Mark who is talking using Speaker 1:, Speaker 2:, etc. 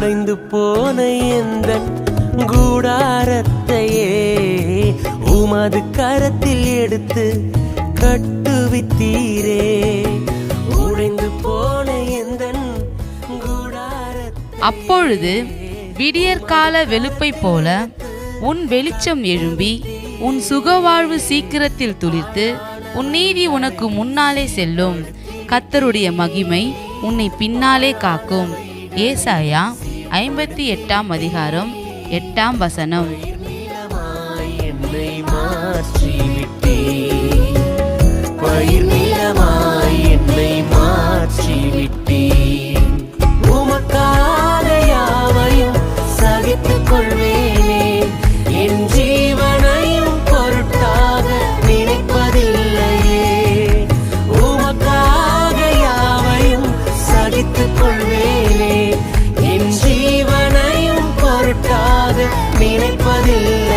Speaker 1: உடைந்து போன எந்த கூடாரத்தையே உமது கரத்தில் எடுத்து கட்டுவித்தீரே. உடைந்து போன எந்த
Speaker 2: அப்பொழுது விடியற்கால வெளுப்பை போல உன் வெளிச்சம் எழும்பி உன் சுகவாழ்வு சீக்கிரத்தில் துளிர்த்து உன் நீதி உனக்கு முன்னாலே செல்லும். கத்தருடைய மகிமை உன்னை பின்னாலே காக்கும். ஏசாயா ஐம்பத்தி எட்டாம் அதிகாரம் எட்டாம் வசனம்.
Speaker 1: பொருட்டாக நினைப்பதில்லையே நீ தந்த